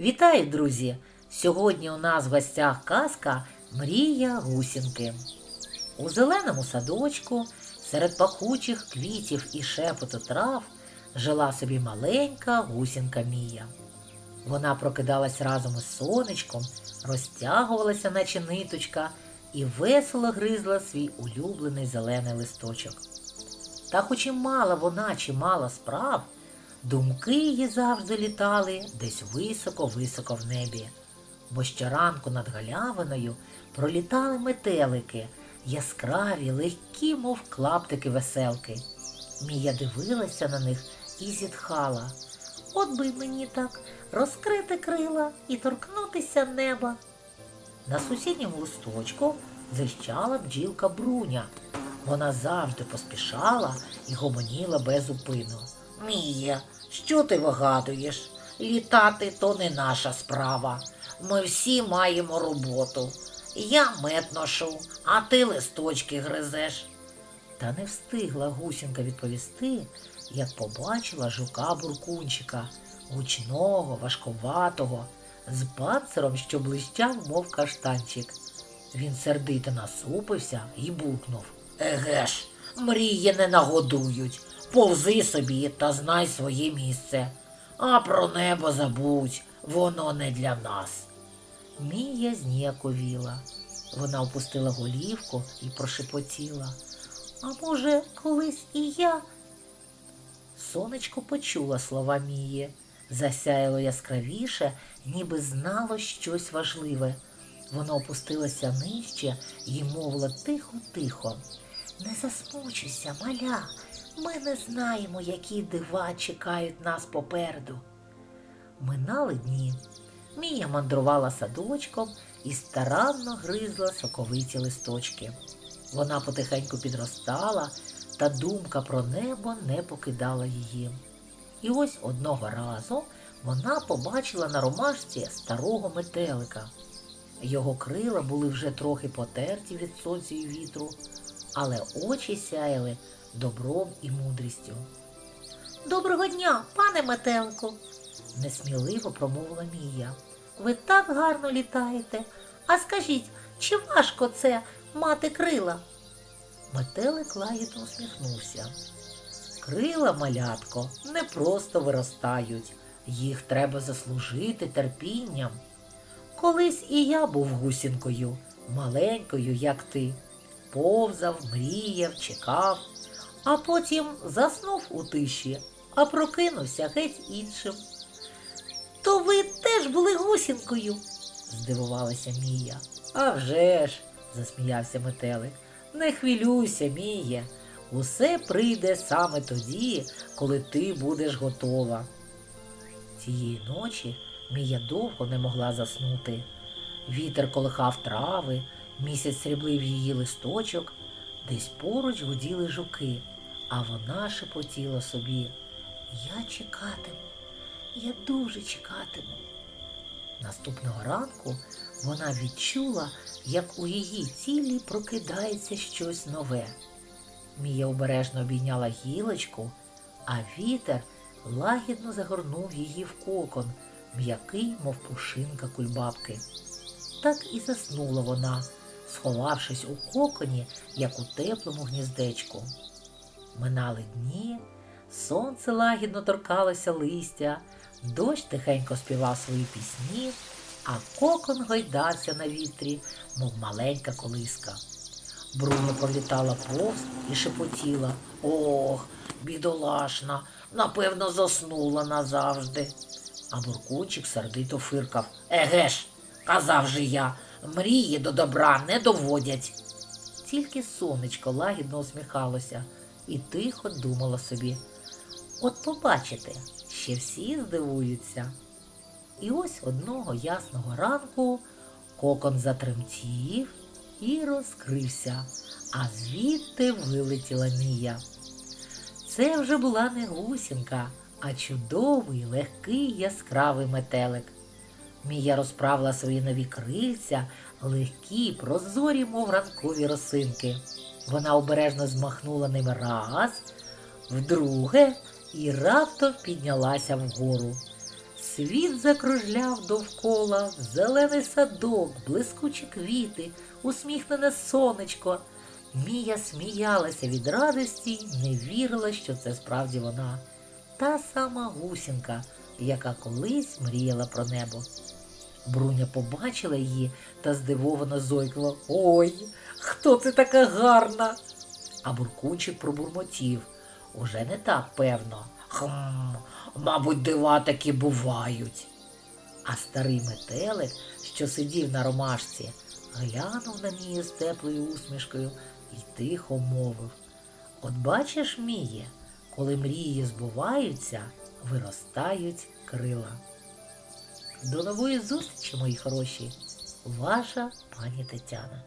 Вітаю, друзі! Сьогодні у нас в гостях казка Мрія гусінки. У зеленому садочку серед пахучих квітів і шепоту трав жила собі маленька гусінка Мія. Вона прокидалась разом із сонечком, розтягувалася, наче ниточка, і весело гризла свій улюблений зелений листочок. Та хоч і мала вона чимало справ, думки її завжди літали десь високо-високо в небі. Бо щоранку над галявиною пролітали метелики, яскраві, легкі, мов клаптики веселки. Мія дивилася на них і зітхала. От би мені так розкрити крила і торкнутися неба. На сусідньому листочку зищала бджілка Бруня. Вона завжди поспішала і гомоніла без упину. Мія, що ти вигадуєш? Літати то не наша справа. Ми всі маємо роботу. Я мед ношу, а ти листочки гризеш. Та не встигла гусінка відповісти, як побачила жука буркунчика, гучного, важковатого, з панциром, що блищав, мов каштанчик. Він сердито насупився і буркнув. Еге ж, мрії не нагодують. Повзи собі та знай своє місце. А про небо забудь, воно не для нас. Мія зніяковіла. Вона опустила голівку і прошепотіла. А може, колись і я? Сонечко почула слова Мії, засяяло яскравіше, ніби знало щось важливе. Воно опустилося нижче і мовила тихо-тихо. Не засмучуйся, маля. Ми не знаємо, які дива чекають нас попереду. Минали дні. Мія мандрувала садочком і старанно гризла соковиті листочки. Вона потихеньку підростала, та думка про небо не покидала її. І ось одного разу вона побачила на ромашці старого метелика. Його крила були вже трохи потерті від сонця і вітру, але очі сяяли добром і мудрістю. Доброго дня, пане метелику, несміливо промовила Мія. Ви так гарно літаєте. А скажіть, чи важко це мати крила? Метелик лагідно усміхнувся. Крила, малятко, не просто виростають, їх треба заслужити терпінням. Колись і я був гусінкою, маленькою, як ти. Повзав, мріяв, чекав, а потім заснув у тиші, а прокинувся геть іншим. То ви теж були гусінкою? здивувалася Мія. «А вже ж!» – засміявся метелик. Не хвилюйся, Мія. Усе прийде саме тоді, коли ти будеш готова. Цієї ночі Мія довго не могла заснути. Вітер колихав трави, місяць сріблив її листочок, десь поруч гуділи жуки, а вона шепотіла собі. Я чекатиму, я дуже чекатиму. Наступного ранку вона відчула, як у її тілі прокидається щось нове. Мія обережно обійняла гілочку, а вітер лагідно загорнув її в кокон, м'який, мов пушинка кульбабки. Так і заснула вона, сховавшись у коконі, як у теплому гніздечку. Минали дні, сонце лагідно торкалося листя, дощ тихенько співав свої пісні, а кокон гойдався на вітрі, мов маленька колиска. Бруно пролітала повз і шепотіла. Ох, бідолашна, напевно, заснула назавжди. А буркунчик сердито фиркав. Еге ж, казав же я, мрії до добра не доводять. Тільки сонечко лагідно усміхалося і тихо думала собі. От побачите, ще всі здивуються. І ось одного ясного ранку кокон затремтів і розкрився, а звідти вилетіла Мія. Це вже була не гусінка, а чудовий, легкий яскравий метелик. Мія розправила свої нові крильця, легкі, прозорі, мов ранкові росинки. Вона обережно змахнула ними раз, вдруге і раптом піднялася вгору. Світ закружляв довкола, зелений садок, блискучі квіти, усміхнене сонечко. Мія сміялася від радості не вірила, що це справді вона. Та сама гусінка, яка колись мріяла про небо. Бруня побачила її та здивовано зойкнула. Ой, хто це така гарна? А буркунчик пробурмотів. Уже не так певно. Хм, мабуть, дива такі бувають. А старий метелик, що сидів на ромашці, глянув на Мію з теплою усмішкою і тихо мовив. От бачиш, Міє, коли мрії збуваються, виростають крила. До нової зустрічі, мої хороші, ваша пані Тетяна.